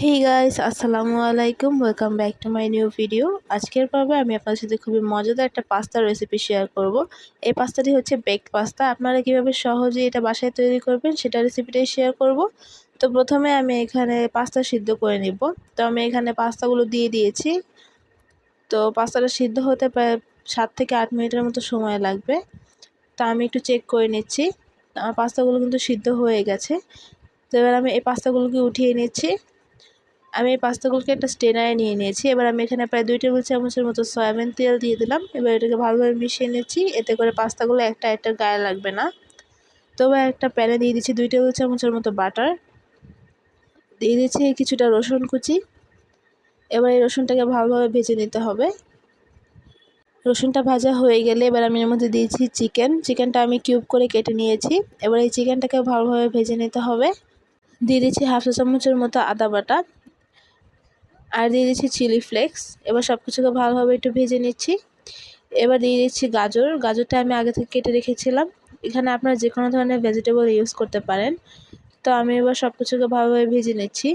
হেই guys আসসালামু আলাইকুম welcome back to my new video আজকের পর্বে আমি আপনার সাথে খুবই মজাদার একটা পাস্তা রেসিপি শেয়ার করব। এই পাস্তাটি হচ্ছে বেকড পাস্তা আপনারা কীভাবে সহজে এটা বাসায় তৈরি করবেন সেটা রেসিপিটাই শেয়ার করব। তো প্রথমে আমি এখানে পাস্তা সিদ্ধ করে নিব। তো আমি এখানে পাস্তাগুলো দিয়ে দিয়েছি। তো পাস্তাটা সিদ্ধ হতে প্রায় সাত থেকে আট মিনিটের মতো সময় লাগবে। তা আমি একটু চেক করে নিচ্ছি। আমার পাস্তাগুলো কিন্তু সিদ্ধ হয়ে গেছে। তো এবার আমি এই পাস্তাগুলোকে উঠিয়ে নিচ্ছি। আমি এই পাস্তাগুলোকে একটা স্টেনারে নিয়ে নিয়েছি। এবার আমি এখানে প্রায় দুই টেবিল চামচের মতো সয়াবিন তেল দিয়ে দিলাম। এবার এটাকে ভালোভাবে মিশিয়ে নিচ্ছি। এতে করে পাস্তাগুলো একটা একটা গায়ে লাগবে না। তবে একটা প্যানে দিয়ে দিচ্ছি দুই টেবিল চামচের মতো বাটার। দিয়ে দিচ্ছি কিছুটা রসুন কুচি। এবার এই রসুনটাকে ভালোভাবে ভেজে নিতে হবে। রসুনটা ভাজা হয়ে গেলে এবার আমি এর মধ্যে দিয়েছি চিকেন। চিকেনটা আমি কিউব করে কেটে নিয়েছি। এবার এই চিকেনটাকে ভালোভাবে ভেজে নিতে হবে। দিয়ে দিচ্ছি হাফ চামচের মতো আদা বাটা। আর দিয়ে দিচ্ছি চিলি ফ্লেক্স। এবার সব কিছুকে ভালোভাবে একটু ভেজে নিচ্ছি। এবার দিয়ে দিচ্ছি গাজর। গাজরটা আমি আগে থেকে কেটে রেখেছিলাম। এখানে আপনারা যে কোনো ধরনের ভেজিটেবল ইউজ করতে পারেন। তো আমি এবার সব কিছুকে ভালোভাবে ভেজে নিচ্ছি।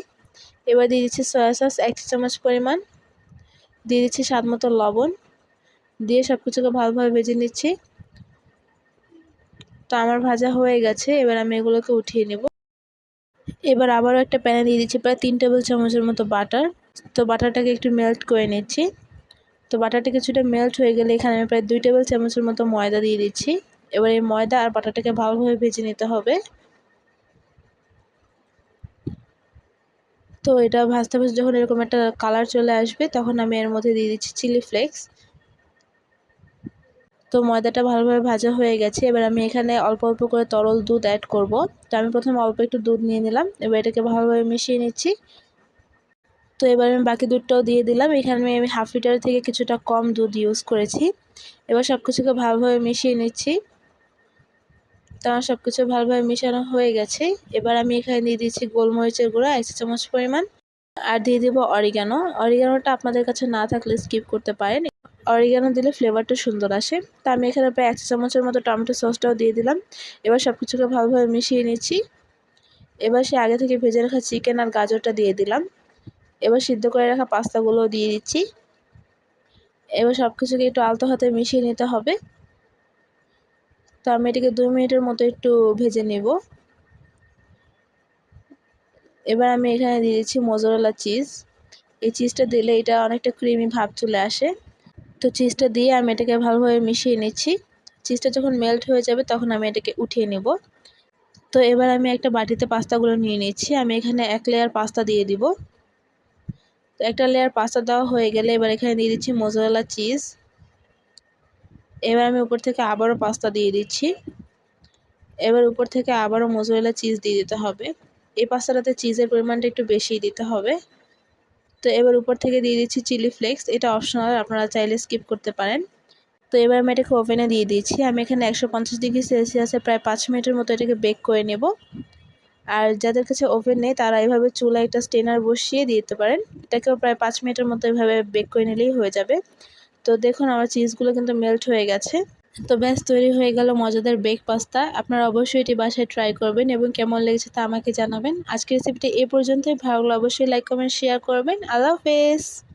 এবার দিয়ে দিচ্ছি সয়া সস এক চামচ পরিমাণ। দিয়ে দিচ্ছি স্বাদ মতো লবণ। দিয়ে সব কিছুকে ভালোভাবে ভেজে নিচ্ছি। তো আমার ভাজা হয়ে গেছে। এবার আমি এগুলোকে উঠিয়ে নেব। এবার আবারও একটা প্যানে দিয়ে দিচ্ছি প্রায় তিন টেবিল চামচের মতো বাটার। তো বাটারটাকে একটু মেল্ট করে নিচ্ছি। তো বাটারটা কিছুটা মেল্ট হয়ে গেলে এখানে আমি প্রায় দুই টেবিল চামচের মতো ময়দা দিয়ে দিচ্ছি। এবার এই ময়দা আর বাটারটাকে ভালোভাবে ভেজে নিতে হবে। তো এটা ভাজতে ভাজতে যখন এরকম একটা কালার চলে আসবে, তখন আমি এর মধ্যে দিয়ে দিচ্ছি চিলি ফ্লেক্স তো ময়দাটা ভালোভাবে ভাজা হয়ে গেছে। এবার আমি এখানে অল্প অল্প করে তরল দুধ অ্যাড করব। তো আমি প্রথমে অল্প একটু দুধ নিয়ে নিলাম। এবার এটাকে ভালোভাবে মিশিয়ে নিচ্ছি। তো এবার আমি বাকি দুধটাও দিয়ে দিলাম। এখানে আমি হাফ লিটার থেকে কিছুটা কম দুধ ইউজ করেছি। এবার সব কিছুকে ভালোভাবে মিশিয়ে নিচ্ছি। তো আমার সব কিছু ভালোভাবে মিশানো হয়ে গেছে। এবার আমি এখানে দিয়ে দিচ্ছি গোলমরিচের গুঁড়া, এক চামচ পরিমাণ। আর দিয়ে দেবো অরিগানো অরিগানোটা আপনাদের কাছে না থাকলে স্কিপ করতে পারেন। অরিগানো দিলে ফ্লেভারটা সুন্দর আসে। তা আমি এখানে প্রায় এক চামচের মতো টমেটো সসটাও দিয়ে দিলাম। এবার সব কিছুকে ভালোভাবে মিশিয়ে নিচ্ছি। এবার সে আগে থেকে ভেজে রাখা চিকেন আর গাজরটা দিয়ে দিলাম। এবার সিদ্ধ করে রাখা পাস্তাগুলো দিয়ে দিচ্ছি। এবার সব কিছুকে একটু আলতো হাতে মিশিয়ে নিতে হবে। তো আমি এটাকে দুই মিনিটের মতো একটু ভেজে নেব। এবার আমি এখানে দিয়ে দিচ্ছি মোজরেলা চিজ। এই চিজটা দিলে এটা অনেকটা ক্রিমি ভাব চলে আসে। তো চিজটা দিয়ে আমি এটাকে ভালোভাবে মিশিয়ে নিচ্ছি। চিজটা যখন মেল্ট হয়ে যাবে তখন আমি এটাকে উঠিয়ে নেব। তো এবার আমি একটা বাটিতে পাস্তাগুলো নিয়ে নিচ্ছি। আমি এখানে এক লেয়ার পাস্তা দিয়ে দিব। তো একটা লেয়ার পাস্তা দেওয়া হয়ে গেলে এবার এখানে দিয়ে দিচ্ছি মোজারেলা চিজ এবার আমি উপর থেকে আবারও পাস্তা দিয়ে দিচ্ছি। এবার উপর থেকে আবারও মোজারেলা চিজ দিয়ে দিতে হবে। এই পাস্তাটাতে চিজের পরিমাণটা একটু বেশি দিতে হবে। তো এবার উপর থেকে দিয়ে দিচ্ছি চিলি ফ্লেক্স এটা অপশনাল আপনারা চাইলে স্কিপ করতে পারেন। তো এবার আমি এটাকে ওভেনে দিয়ে দিয়েছি আমি এখানে একশো পঞ্চাশ ডিগ্রি সেলসিয়াসে প্রায় পাঁচ মিনিটের মতো এটাকে বেক করে নেব। আর যাদের কাছে ওভেন নেই, তারা এভাবে চুলা একটা স্টেনার বসিয়ে দিতে পারেন। এটাকেও প্রায় পাঁচ মিনিটের মতো এভাবে বেক করে নিলেই হয়ে যাবে। তো দেখুন, আমার চিজগুলো কিন্তু মেল্ট হয়ে গেছে। তো ব্যাস, তৈরি হয়ে গেল মজাদার বেক পাস্তা। আপনারা অবশ্যই এটি বাসায় ট্রাই করবেন এবং কেমন লেগেছে তা আমাকে জানাবেন। আজকের রেসিপিটি এ পর্যন্তই। ভালো অবশ্যই লাইক, কমেন্ট, শেয়ার করবেন। আল্লাহ হাফেজ।